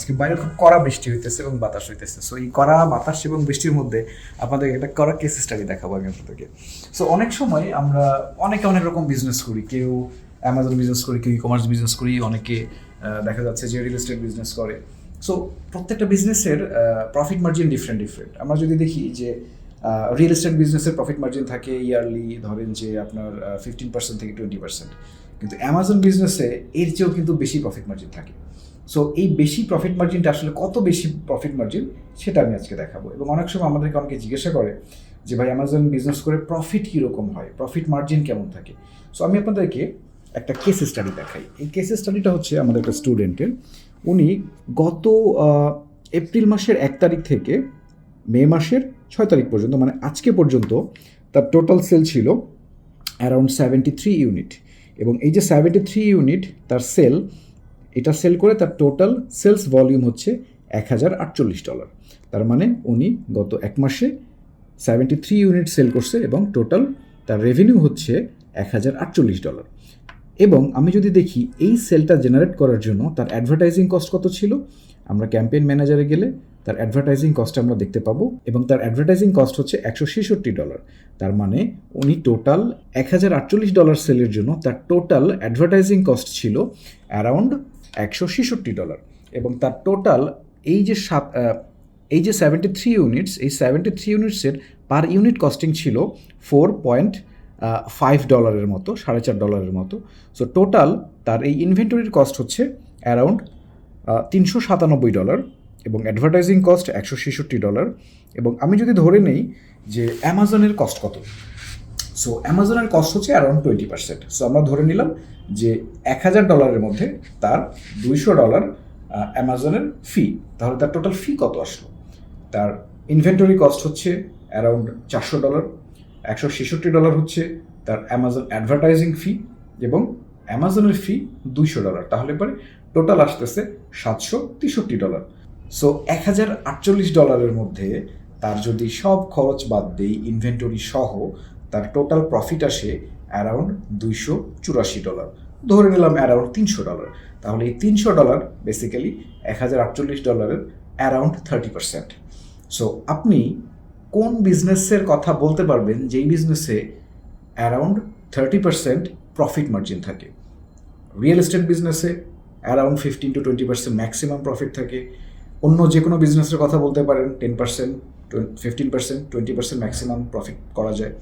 আজকে বাইরে খুব কড়া বৃষ্টি হইতেছে এবং বাতাস হইতেছে। সো এই কড়া বাতাস এবং বৃষ্টির মধ্যে আপনাদের একটা কড়া কেস স্টাডি দেখাবো আমি আপনাদেরকে। সো অনেক সময় আমরা অনেকে অনেক রকম বিজনেস করি। কেউ অ্যামাজন বিজনেস করি, কেউ ই কমার্স বিজনেস করি, অনেকে দেখা যাচ্ছে যে রিয়েল এস্টেট বিজনেস করে। সো প্রত্যেকটা বিজনেসের প্রফিট মার্জিন ডিফারেন্ট ডিফারেন্ট আমরা যদি দেখি যে রিয়েল এস্টেট বিজনেসের প্রফিট মার্জিন থাকে ইয়ারলি ধরেন যে আপনার ফিফটিন পার্সেন্ট থেকে টোয়েন্টি পার্সেন্ট কিন্তু অ্যামাজন বিজনেসে এর চেয়েও কিন্তু বেশি প্রফিট মার্জিন থাকে। সো এই বেশি প্রফিট মার্জিনটা আসলে কত বেশি প্রফিট মার্জিন সেটা আমি আজকে দেখাবো। এবং অনেক সময় আমাদেরকে অনেকে জিজ্ঞাসা করে যে, ভাই অ্যামাজন বিজনেস করে প্রফিট কীরকম হয়? প্রফিট মার্জিন কেমন থাকে? সো আমি আপনাদেরকে একটা কেস স্টাডি দেখাই। এই কেস স্টাডিটা হচ্ছে আমাদের একটা স্টুডেন্টের উনি গত এপ্রিল মাসের এক তারিখ থেকে মে মাসের ছয় তারিখ পর্যন্ত মানে আজকে পর্যন্ত তার টোটাল সেল ছিল অ্যারাউন্ড সেভেন্টি থ্রি ইউনিট এবং এই যে সেভেন্টি থ্রি ইউনিট তার সেল এটা সেল করে তার টোটাল সেলস ভলিউম হচ্ছে এক হাজার আটচল্লিশ ডলার তার মানে উনি গত এক মাসে সেভেন্টি থ্রি ইউনিট সেল করছে এবং টোটাল তার রেভিনিউ হচ্ছে এক হাজার আটচল্লিশ ডলার এবং আমি যদি দেখি, এই সেলটা জেনারেট করার জন্য তার অ্যাডভার্টাইজিং কস্ট কত ছিল? আমরা ক্যাম্পেইন ম্যানেজারে গেলে তার অ্যাডভার্টাইজিং কস্ট আমরা দেখতে পাবো এবং তার অ্যাডভার্টাইজিং কস্ট হচ্ছে একশো ছেষট্টি ডলার তার মানে উনি টোটাল এক হাজার আটচল্লিশ ডলার সেলের জন্য তার টোটাল অ্যাডভার্টাইজিং কস্ট ছিল অ্যারাউন্ড একশো ছেষট্টি ডলার এবং তার টোটাল এই যে সাত এই যে সেভেন্টি থ্রি ইউনিটস এই সেভেন্টি থ্রি ইউনিটসের পার ইউনিট কস্টিং ছিল ফোর পয়েন্ট ফাইভ ডলারের মতো, সাড়ে চার ডলারের মতো। সো টোটাল তার এই ইনভেন্টরির কস্ট হচ্ছে অ্যারাউন্ড তিনশো সাতানব্বই ডলার এবং অ্যাডভার্টাইজিং কস্ট একশো ছেষট্টি ডলার এবং আমি যদি ধরে নেই যে অ্যামাজনের কস্ট কত? সো অ্যামাজনের কস্ট হচ্ছে অ্যারাউন্ড টোয়েন্টি পার্সেন্ট সো আমরা ধরে নিলাম যে এক হাজার ডলারের মধ্যে তার দুইশো ডলার অ্যামাজনের ফি তাহলে তার টোটাল ফি কত আসলো? তার ইনভেন্টরি কস্ট হচ্ছে অ্যারাউন্ড চারশো ডলার একশো ছেষট্টি ডলার হচ্ছে তার অ্যামাজন অ্যাডভার্টাইজিং ফি এবং অ্যামাজনের ফি দুইশো ডলার তাহলে পরে টোটাল আসতেছে সাতশো তেষট্টি ডলার সো এক হাজার আটচল্লিশ ডলারের মধ্যে তার যদি সব খরচ বাদ দেই ইনভেন্টরি সহ, তার টোটাল প্রফিট আসে অ্যারাউন্ড দুইশো চুরাশি ডলার ধরে নিলাম অ্যারাউন্ড তিনশো ডলার তাহলে এই তিনশো ডলার বেসিক্যালি এক হাজার আটচল্লিশ ডলারের অ্যারাউন্ড থার্টি পার্সেন্ট সো আপনি কোন বিজনেসের কথা বলতে পারবেন যেই বিজনেসে around thirty percent profit margin থাকে। রিয়েল এস্টেট বিজনেসে around fifteen to twenty percent maximum profit থাকে। অন্য যে কোনো বিজনেসের কথা বলতে পারেন ten percent fifteen percent twenty percent maximum profit করা যায়।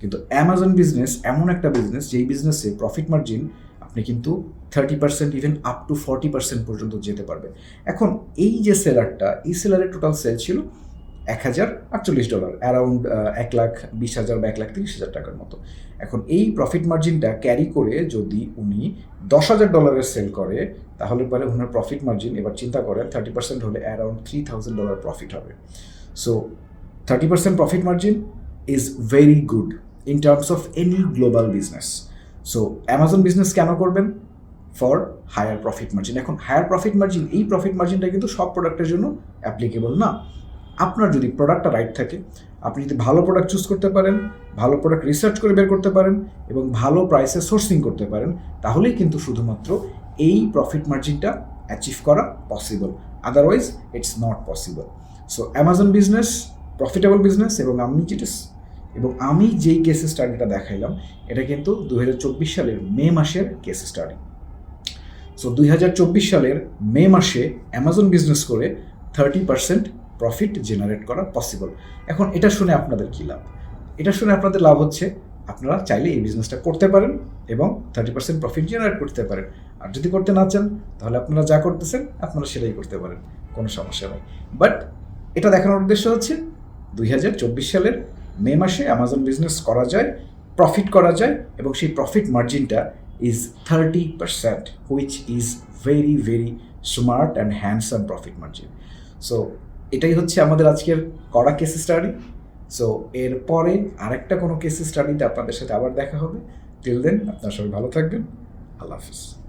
কিন্তু অ্যামাজন বিজনেস এমন একটা বিজনেস যেই বিজনেসে প্রফিট মার্জিন আপনি কিন্তু thirty percent even up to forty percent পর্যন্ত যেতে পারবেন। এখন এই যে সেলারটা এই সেলারের টোটাল সেল ছিল এক হাজার আটচল্লিশ ডলার অ্যারাউন্ড এক লাখ বিশ হাজার বা এক লাখ তিরিশ হাজার টাকার মতো। এখন এই প্রফিট মার্জিনটা ক্যারি করে যদি উনি দশ হাজার ডলারের সেল করে, তাহলে পরে ওনার প্রফিট মার্জিন এবার চিন্তা করেন থার্টি পার্সেন্ট হলে around three thousand dollar profit হবে। So thirty percent profit margin is very good in terms of any global business so Amazon business কেন করবেন? ফর হায়ার প্রফিট মার্জিন এখন হায়ার প্রফিট মার্জিন এই profit মার্জিনটা কিন্তু সব প্রোডাক্টের জন্য অ্যাপ্লিকেবল না। আপনার যদি প্রোডাক্টটা রাইট থাকে, আপনি যদি ভালো প্রোডাক্ট চুজ করতে পারেন, ভালো প্রোডাক্ট রিসার্চ করে বের করতে পারেন এবং ভালো প্রাইসে সোর্সিং করতে পারেন, তাহলেই কিন্তু শুধুমাত্র এই প্রফিট মার্জিনটা অ্যাচিভ করা possible otherwise it's not possible so Amazon business profitable business এবং আমি যেটা এবং আমি যেই কেস স্টাডিটা দেখাইলাম, এটা কিন্তু দুই হাজার চব্বিশ সালের মে মাসের কেস স্টাডি সো দুই হাজার চব্বিশ সালের মে মাসে অ্যামাজন বিজনেস করে থার্টি পার্সেন্ট প্রফিট জেনারেট করা পসিবল এখন এটা শুনে আপনাদের কী লাভ? এটা শুনে আপনাদের লাভ হচ্ছে, আপনারা চাইলে এই বিজনেসটা করতে পারেন এবং থার্টি পার্সেন্ট প্রফিট জেনারেট করতে পারেন। আর যদি করতে না চান, তাহলে আপনারা যা করতেছেন, আপনারা সেটাই করতে পারেন। কোনো সমস্যা নেই। বাট এটা দেখানোর উদ্দেশ্য হচ্ছে, দুই হাজার চব্বিশ সালের মে মাসে অ্যামাজন বিজনেস করা যায় প্রফিট করা যায় এবং সেই profit মার্জিনটা is thirty percent which is very very smart and handsome profit margin so এটাই হচ্ছে আমাদের আজকের করা কেস স্টাডি সো এরপরে আরেকটা কোনো কেস স্টাডিতে আপনাদের সাথে আবার দেখা হবে। টিল দেন আপনার সবাই ভালো থাকবেন। আল্লাহ হাফিজ।